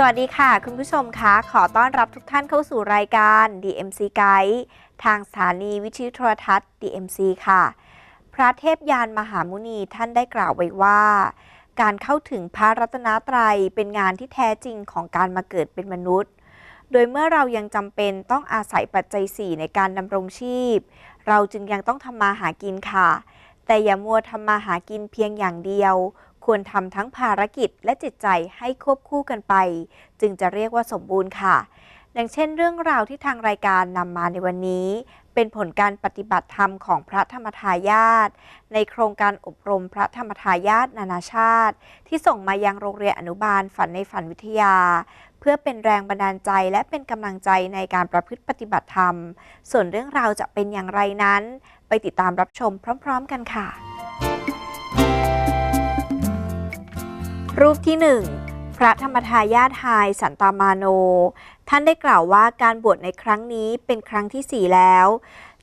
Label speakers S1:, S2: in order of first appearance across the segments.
S1: สวัสดีค่ะ คุณผู้ชมคะขอต้อนรับทุกท่านเข้าสู่รายการ DMC Guide ทางสถานีวิทยุโทรทัศน์ DMC ค่ะ พระเทพยานมหามุนีท่านได้กล่าวไว้ว่า การเข้าถึงพระรัตนตรัยเป็นงานที่แท้จริงของการมาเกิดเป็นมนุษย์ โดยเมื่อเรายังจำเป็นต้องอาศัยปัจจัย4ในการดำรงชีพ เราจึงยังต้องทำมาหากินค่ะ แต่อย่ามัวทำมาหากินเพียงอย่างเดียว ควรทำทั้งภารกิจและจิตใจให้ควบคู่กันไป จึงจะเรียกว่าสมบูรณ์ค่ะ ดังเช่นเรื่องราวที่ทางรายการนำมาในวันนี้ เป็นผลการปฏิบัติธรรมของพระธรรมทายาทในโครงการอบรมพระธรรมทายาทนานาชาติ ที่ส่งมายังโรงเรียนอนุบาลฝันในฝันวิทยา เพื่อเป็นแรงบันดาลใจและเป็นกำลังใจในการประพฤติปฏิบัติธรรม ส่วนเรื่องราวจะเป็นอย่างไรนั้น ไปติดตามรับชมพร้อม ๆ กันค่ะ รูปที่ 1 พระธรรมทายาทไฮสันตามาโน ท่านได้กล่าวว่าการบวชในครั้งนี้เป็นครั้งที่ 4 แล้ว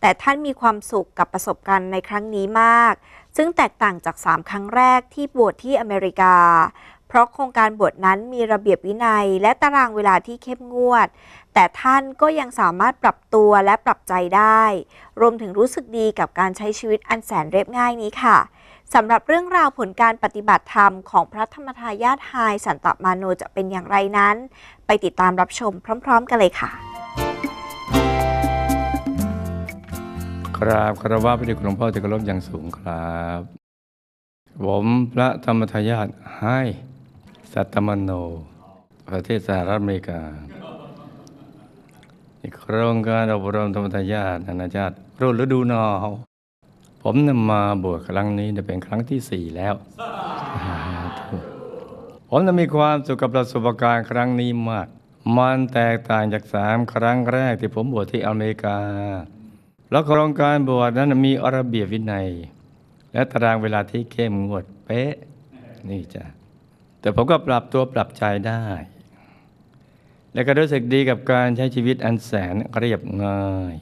S1: แต่ท่านมีความสุขกับประสบการณ์ในครั้งนี้มาก ซึ่งแตกต่างจาก 3 ครั้งแรกที่บวชที่อเมริกา เพราะโครงการบวชนั้นมีระเบียบวินัย และตารางเวลาที่เข้มงวด แต่ท่านก็ยังสามารถปรับตัวและปรับใจได้ รวมถึงรู้สึกดีกับการใช้ชีวิตอันแสนเรียบง่ายนี้ค่ะ สำหรับเรื่องราวผลการปฏิบัติธรรมของพระธรรมทายาทไฮสันตมาโนจะเป็นอย่างไรนั้น ไปติดตามรับชมพร้อม ๆ กันเลยค่ะ
S2: กราบคารวะพระเดชคุณหลวงพ่อที่เคารพอย่างสูงครับ ผมพระธรรมทายาทให้สัตตมโน ประเทศสหรัฐอเมริกาในโครงการอบรมธรรมทายาทนานาชาติรุ่นฤดูหนาว ผมนำมาบวชครั้งนี้เป็นครั้งที่สี่แล้วผมจะมีความสุขกับประสบการณ์ครั้งนี้มาก มันแตกต่างจากสามครั้งแรกที่ผมบวชที่อเมริกา แล้วโครงการบวชนั้นมีระเบียบวินัย และตารางเวลาที่เข้มงวดเป๊ะนี่จ้ะแต่ผมก็ปรับตัวปรับใจได้ และก็รู้สึกดีกับการใช้ชีวิตอันแสนเรียบง่าย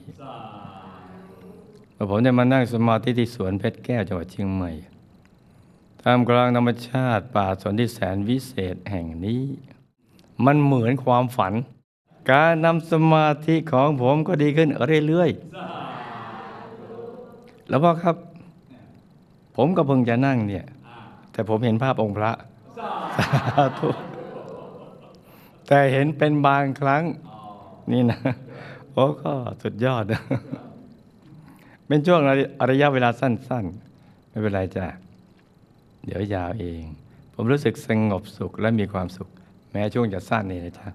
S2: เมื่อผมได้มานั่งสมาธิที่สวนเพชรแก้วจังหวัดเชียงใหม่ท่ามกลางธรรมชาติป่าสนที่แสนวิเศษแห่งนี้ มันเหมือนความฝัน การนำสมาธิของผมก็ดีขึ้นเรื่อยๆแล้วพ่อครับ ผมก็เพิ่งจะนั่งเนี่ย แต่ผมเห็นภาพองค์พระสาธุแต่เห็นเป็นบางครั้งนี่นะ โอ้ก็สุดยอดนะ เป็นช่วงระยะเวลาสั้น ๆ ไม่เป็นไรจ้ะเดี๋ยวยาวเอง ผมรู้สึกสงบสุขและมีความสุข แม้ช่วงจะสั้นนี่นะจ๊ะ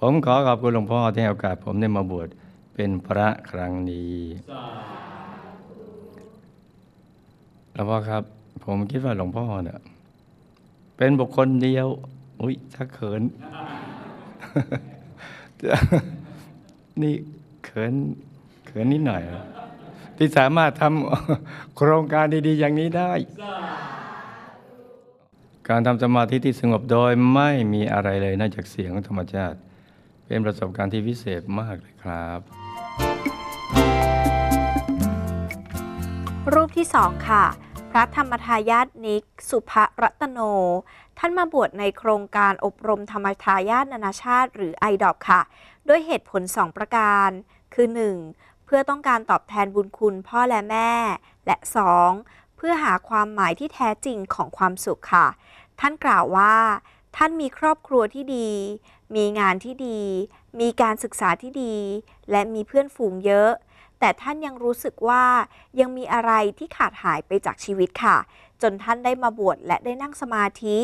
S2: ผมขอขอบคุณหลวงพ่อที่ให้โอกาสผมได้มาบวชเป็นพระครั้งนี้หลวงพ่อครับ ผมคิดว่าหลวงพ่อเนี่ยเป็นบุคคลเดียว อุ้ยถ้าเขิน นี่เขินเขินนิดหน่อย ที่สามารถทำโครงการดี ๆ อย่างนี้ได้ การทำสมาธิที่สงบโดยไม่มีอะไรเลยนอกจากเสียงของธรรมชาติ เป็นประสบการณ์ที่พิเศษมากเลยครับ
S1: รูปที่2ค่ะ พระธรรมทายาทนิก สุภรัตโน ท่านมาบวชในโครงการอบรมธรรมทายาทนานาชาติ หรือ i d o p ค่ะ ด้วยเหตุผล2ประการ คือ 1. เพื่อต้องการตอบแทนบุญคุณพ่อและแม่ และ 2. เพื่อหาความหมายที่แท้จริงของความสุขค่ะ ท่านกล่าวว่า ท่านมีครอบครัวที่ดี มีงานที่ดี มีการศึกษาที่ดี และมีเพื่อนฝูงเยอะ แต่ท่านยังรู้สึกว่ายังมีอะไรที่ขาดหายไปจากชีวิตค่ะ จนท่านได้มาบวชและได้นั่งสมาธิ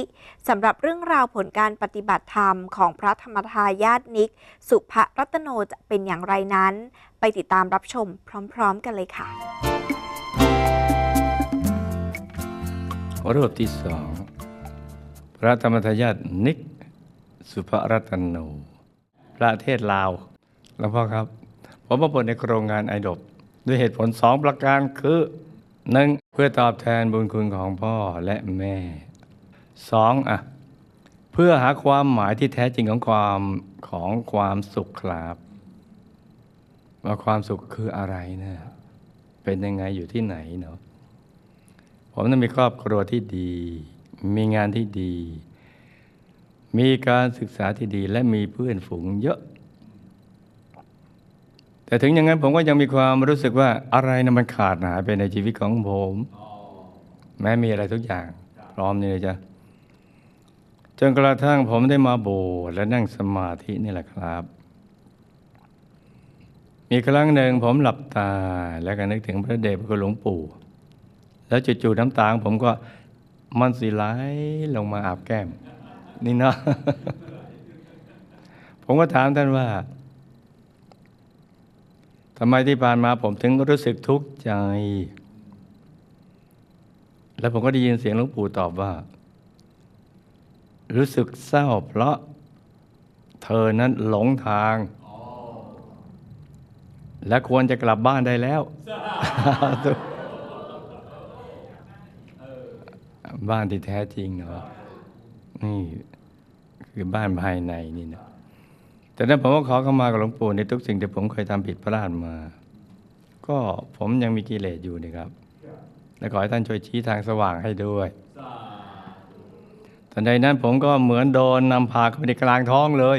S1: สำหรับเรื่องราวผลการปฏิบัติธรรมของพระธรรมทายาทนิก สุภรัตโนจะเป็นอย่างไรนั้น ไปติดตามรับชมพร้อม ๆ กันเลยค่ะ
S2: รูปที่สองพระธรรมทายาทนิก สุภรัตโนประเทศลาวหลวงพ่อครับ ผมมาบวชในโครงงานไอดบด้วยเหตุผลสองประการคือหนึ่ง เพื่อตอบแทนบุญคุณของพ่อและแม่สองอะเพื่อหาความหมายที่แท้จริงของความของความสุขครับว่าความสุขคืออะไรนะเป็นยังไงอยู่ที่ไหนเนาะผมต้องมีครอบครัวที่ดี มีงานที่ดี มีการศึกษาที่ดีและมีเพื่อนฝูงเยอะ แต่ถึงอย่างนั้นผมก็ยังมีความรู้สึกว่าอะไรนะมันขาดหายไปในชีวิตของผม แม้มีอะไรทุกอย่าง พร้อมนี่เลยจ้ะจนกระทั่งผมได้มาโบสถ์และนั่งสมาธินี่แหละครับ มีครั้งหนึ่งผมหลับตาแล้วก็นึกถึงพระเดชพระคุณหลวงปู่ แล้วจู่ๆน้ำตาของผมก็มันสิไหลลงมาอาบแก้ม นี่เนาะผมก็ถามท่านว่า ทำไมที่ผ่านมาผมถึงรู้สึกทุกข์ใจ แล้วผมก็ได้ยินเสียงหลวงปู่ตอบว่า รู้สึกเศร้าเพราะเธอนั้นหลงทาง และควรจะกลับบ้านได้แล้ว บ้านที่แท้จริงเนาะนี่คือบ้านภายในนี่นะ แต่นั้นผมก็ขอเข้ามากับหลวงปู่ในทุกสิ่งที่ผมเคยทำผิดพลาดมา ก็ผมยังมีกิเลสอยู่นะครับ และขอให้ท่านช่วยชี้ทางสว่างให้ด้วยตอนใดนั้นผมก็เหมือนโดนนำพาเข้าไปในกลางท้องเลย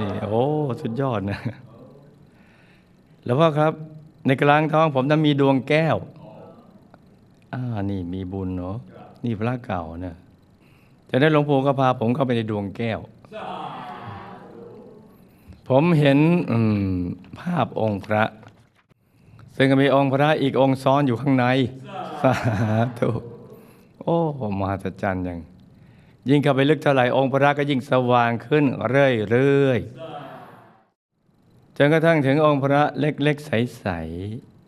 S2: นี่โอ้สุดยอดนะแล้วพ่อครับ ในกลางท้องผมนั้นมีดวงแก้วอ่านี่มีบุญเนาะนี่พระเก่านะจะได้นหลวงปู่ก็พาผมเข้าไปในดวงแก้ว ผมเห็นภาพองค์พระ ซึ่งมีองค์พระอีกองค์ซ้อนอยู่ข้างใน สาธุโอ้มหัศจรรย์ยังยิ่งเข้าไปลึกเท่าไหร่องค์พระก็ยิ่งสว่างขึ้นเรื่อยๆจนกระทั่งถึงองค์พระเล็กๆ ใส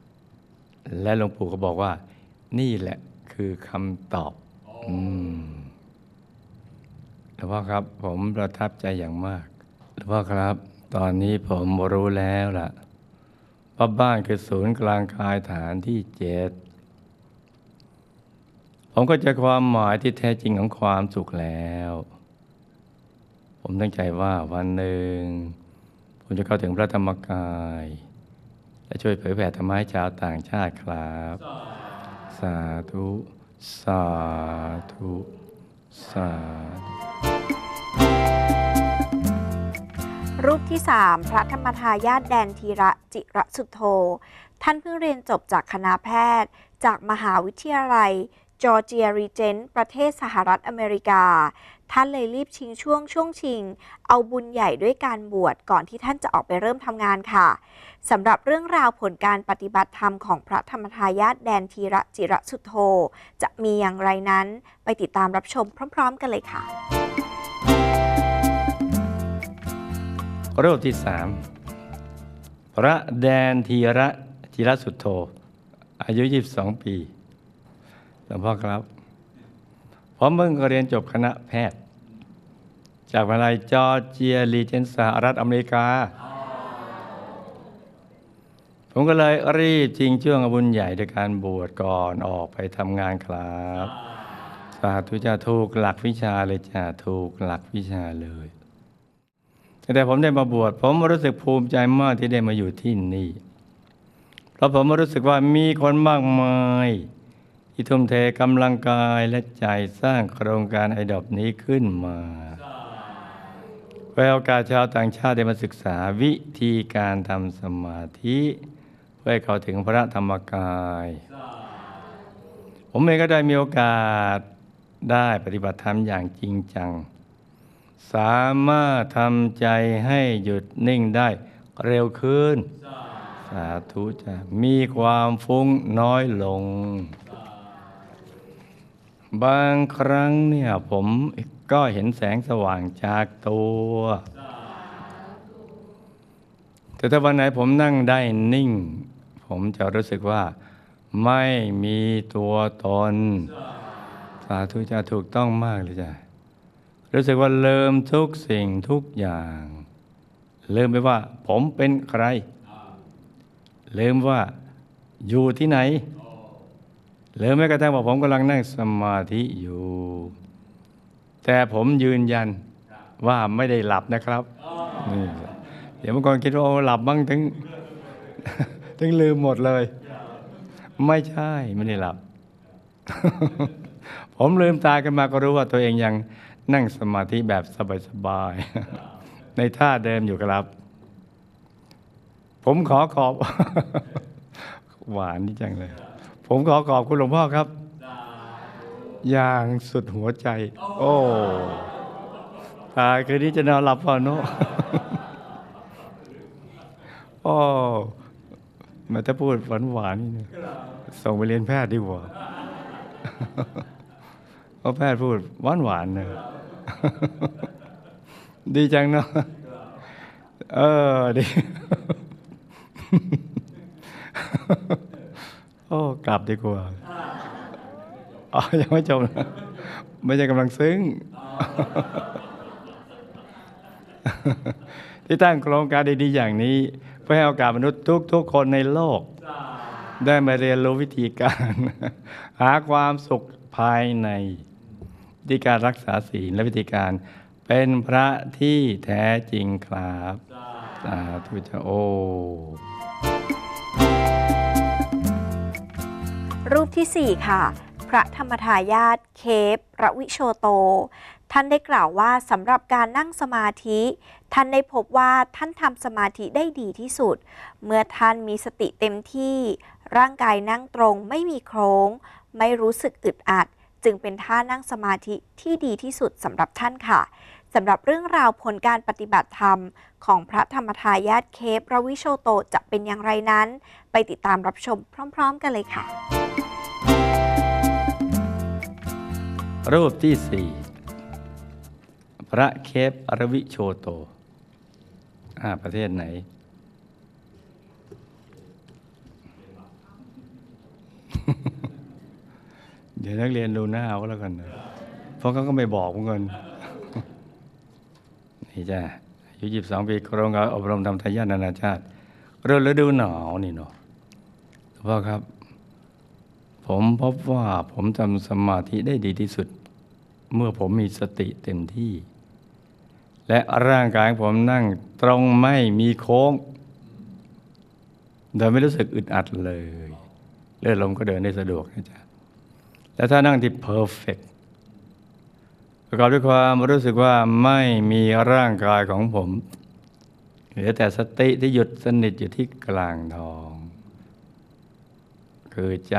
S2: ๆ และหลวงปู่ก็บอกว่า นี่แหละคือคำตอบอืมหลวงพ่อครับ ผมประทับใจอย่างมากหลวงพ่อครับ ตอนนี้ผมรู้แล้วล่ะว่าบ้านคือศูนย์กลางกายฐานที่เจ็ดผมก็จะความหมายที่แท้จริงของความสุขแล้ว ผมตั้งใจว่าวันหนึ่ง ผมจะเข้าถึงพระธรรมกาย และช่วยเผยแผ่ธรรมะให้ชาวต่างชาติครับ สาธุ สาธุ สา
S1: รูปที่ 3 พระธรรมทายาทแดนทีระจิระสุโธ ท่านเพิ่งเรียนจบจากคณะแพทย์ จากมหาวิทยาลัยจอร์เจียรีเจนต์ประเทศสหรัฐอเมริกา ท่านเลยรีบชิงช่วงช่วงชิง เอาบุญใหญ่ด้วยการบวชก่อนที่ท่านจะออกไปเริ่มทำงานค่ะสำหรับเรื่องราวผลการปฏิบัติธรรมของพระธรรมทายาทแดนทีระจิระสุโธ จะมีอย่างไรนั้น ไปติดตามรับชมพร้อม ๆ กันเลยค่ะ
S2: รูปที่สามพระแดนทีระจิรสุทโธอายุ 22 ปีหลวงพ่อครับผมเพิ่งเรียนจบคณะแพทย์ จากวิทยาลัยจอร์เจียรีเจนสหรัฐอเมริกา ผมก็เลยรีบจริงช่วงอบุญใหญ่ด้วยการบวชก่อนออกไปทำงานครับสาธุจะถูกหลักวิชาเลยจ้ะถูกหลักวิชาเลย แต่ผมได้มาบวชผมรู้สึกภูมิใจมากที่ได้มาอยู่ที่นี่ เพราะผมรู้สึกว่ามีคนมากมายที่ทุ่มเทกำลังกายและใจสร้างโครงการไอดอบนี้ขึ้นมาเพื่อให้โอกาชาวต่างชาติได้มาศึกษาวิธีการทำสมาธิ เพื่อเข้าถึงพระธรรมกาย ผมเองก็ได้มีโอกาสได้ปฏิบัติธรรมอย่างจริงจัง สามารถทำใจให้หยุดนิ่งได้เร็วขึ้น สาธุจะมีความฟุ้งน้อยลง บางครั้งเนี่ยผมก็เห็นแสงสว่างจากตัว แต่ถ้าวันไหนผมนั่งได้นิ่ง ผมจะรู้สึกว่า ไม่มีตัวตน สาธุจะถูกต้องมากเลยจ้ะ รู้สึกว่าลืมทุกสิ่งทุกอย่างลืมไปว่า ผมเป็นใครลืมว่าอยู่ที่ไหนลืมแม้กระทั่งว่าผมกำลังนั่งสมาธิอยู่ แต่ผมยืนยันว่าไม่ได้หลับนะครับนี่เดี๋ยวบางคนคิดว่าหลับบ้างถึงถึงลืมหมดเลย ไม่ใช่ไม่ได้หลับ ผมลืมตากันมาก็รู้ว่าตัวเองยัง นั่งสมาธิแบบสบายๆในท่าเดิมอยู่ครับ ผมขอขอบ หวานนี่จังเลย ผมขอขอบคุณหลวงพ่อครับ อย่างสุดหัวใจ โอ้ตายคืนนี้จะนอนหลับพอโนโอ้มาถ้าพูดหวานหวานนี่นะส่งไปเรียนแพทย์ดีกว่าเพราะแพทย์พูดหวานหวานๆนะ ดีจังเนาะเออดีโอ้กลับดีกว่าอ๋อยังไม่จบนะไม่ใช่กำลังซึ้ง ที่ตั้งโครงการดีๆอย่างนี้ เพื่อให้โอกาสมนุษย์ทุกๆคนในโลก ได้มาเรียนรู้วิธีการ หาความสุขภายใน วิธีการรักษาศีลและวิธีการเป็นพระที่แท้จริงครับสาธุเจ้าโอ
S1: รูปทีสี่4 ค่ะ พระธรรมทายาทเคประวิโชโต ท่านได้กล่าวว่าสำหรับการนั่งสมาธิ ท่านได้พบว่าท่านทำสมาธิได้ดีที่สุด เมื่อท่านมีสติเต็มที่ ร่างกายนั่งตรงไม่มีโครง ไม่รู้สึกอึดอัด จึงเป็นท่านั่งสมาธิที่ดีที่สุดสำหรับท่านค่ะสำหรับเรื่องราวผลการปฏิบัติธรรม ของพระธรรมทายาทเคปรวิโชโตจะเป็นอย่างไรนั้น ไปติดตามรับชมพร้อม ๆ กันเลยค่ะ
S2: รูปที่สี่พระเคปรวิโชโตอ่าประเทศไหน เดี๋ยวนักเรียนดูหน้าเขาแล้วกัน เพราะเขาก็ไม่บอกเหมือนกันนี่จ้ะอายุยี่สองปีโครงการอบรมธรรมทายาทนานาชาติเรื่องฤดูหนาวนี่เนาะพ่อครับ ผมพบว่าผมทำสมาธิได้ดีที่สุด เมื่อผมมีสติเต็มที่ และร่างกายของผมนั่งตรงไม่มีโค้ง โดยไม่รู้สึกอึดอัดเลย เลือนลมก็เดินได้สะดวกนะจ๊ะ และถ้านั่งที่เพอร์เฟกประกอบด้วยความรู้สึกว่าไม่มีร่างกายของผมเหลือแต่สติที่หยุดสนิทอยู่ที่กลางท้อง คือใจ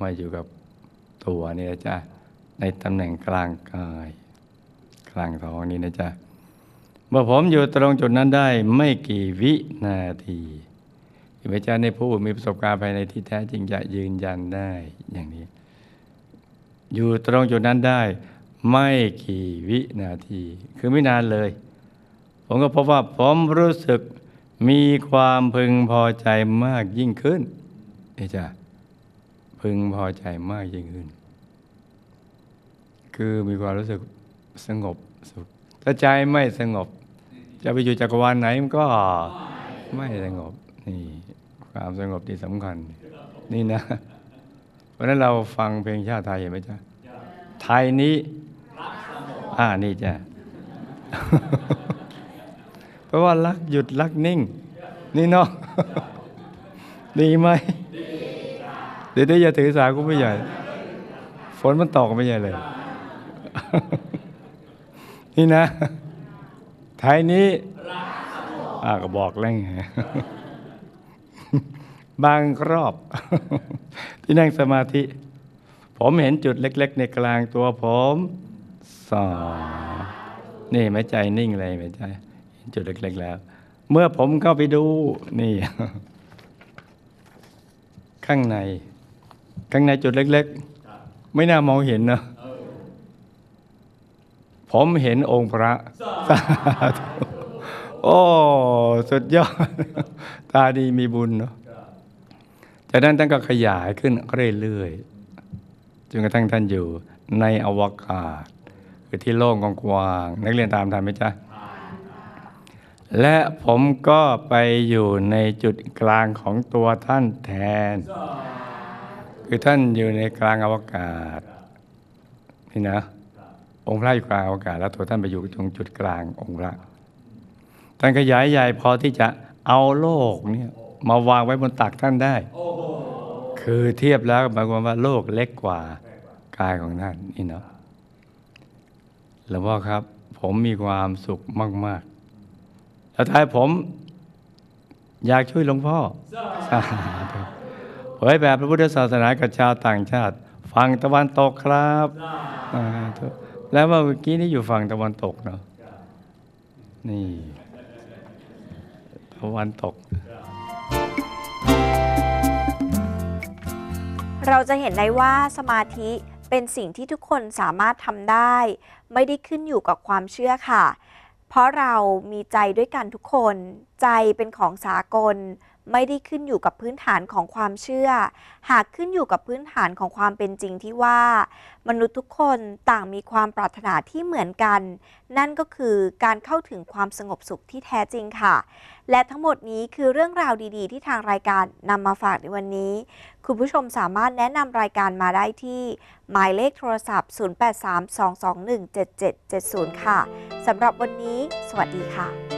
S2: มาอยู่กับตัวนี่นะจ๊ะในตำแหน่งกลางกาย กลางท้องนี่นะจ๊ะเมื่อผมอยู่ตรงจุดนั้นได้ไม่กี่วินาทีพระเจ้าในผู้มีประสบการณ์ภายในที่แท้จริงจะยืนยันได้อย่างนี้ อยู่ตรงจุดนั้นได้ไม่กี่วินาที คือไม่นานเลย ผมก็พบว่าผมรู้สึกมีความพึงพอใจมากยิ่งขึ้นนี่จ้ะพึงพอใจมากยิ่งขึ้น คือมีความรู้สึกสงบสุขถ้าใจไม่สงบ จะไปอยู่จักรวาลไหนมันก็ไม่สงบนี่ความสงบที่สำคัญ นี่นะ เพราะนั้นเราฟังเพลงชาติไทยเห็นไหมจ๊ะไทยนี้อ่านี่จ้ะเพราะว่ารักหยุดรักนิ่ง นี่เนาะดีไหมเดี๋ยวได้อย่าถือสากูไม่ใหญ่ ฝนมันตกไม่ใหญ่เลย นี่นะ ไทยนี้อ่าก็บอกแล้วไงบางรอบ ที่นั่งสมาธิ ผมเห็นจุดเล็ก ๆ ในกลางตัวผมสอนี่ไม่ใจนิ่งเลยไม่ใจเห็นจุดเล็ก ๆ แล้ว เมื่อผมเข้าไปดูนี่ ข้างใน ข้างในจุดเล็ก ๆ ไม่น่ามองเห็นนะผมเห็นองค์พระสาธุโอ้ สุดยอด ตาดีมีบุญเนาะ จากนั้นท่านก็ขยายขึ้นเรื่อยๆจนกระทั่งท่านอยู่ในอวกาศ คือที่โล่งกว้างๆนักเรียนตามทันไหมจ๊ะและผมก็ไปอยู่ในจุดกลางของตัวท่านแทน คือท่านอยู่ในกลางอวกาศนี่นะองค์พระอยู่กลางอวกาศ แล้วตัวท่านไปอยู่ตรงจุดกลางองค์พระท่านขยายใหญ่พอที่จะเอาโลกเนี่ยมาวางไว้บนตักท่านได้ คือเทียบแล้วหมายความว่าโลกเล็กกว่ากายของท่านนี่เนาะหลวงพ่อครับ ผมมีความสุขมาก ๆ แล้วท้ายผมอยากช่วยหลวงพ่อเผยแบบพระพุทธศาสนากับชาวต่างชาติ ฝั่งตะวันตกครับแล้วเมื่อกี้นี้อยู่ฝั่งตะวันตกเนาะนี่ ตะวันตก
S1: เราจะเห็นได้ว่าสมาธิเป็นสิ่งที่ทุกคนสามารถทำได้ ไม่ได้ขึ้นอยู่กับความเชื่อค่ะ เพราะเรามีใจด้วยกันทุกคน ใจเป็นของสากล ไม่ได้ขึ้นอยู่กับพื้นฐานของความเชื่อ หากขึ้นอยู่กับพื้นฐานของความเป็นจริงที่ว่า มนุษย์ทุกคนต่างมีความปรารถนาที่เหมือนกัน นั่นก็คือการเข้าถึงความสงบสุขที่แท้จริงค่ะ และทั้งหมดนี้คือเรื่องราวดีๆ ที่ทางรายการนำมาฝากในวันนี้ คุณผู้ชมสามารถแนะนำรายการมาได้ที่ หมายเลขโทรศัพท์ 0832217770 ค่ะสำหรับวันนี้ สวัสดีค่ะ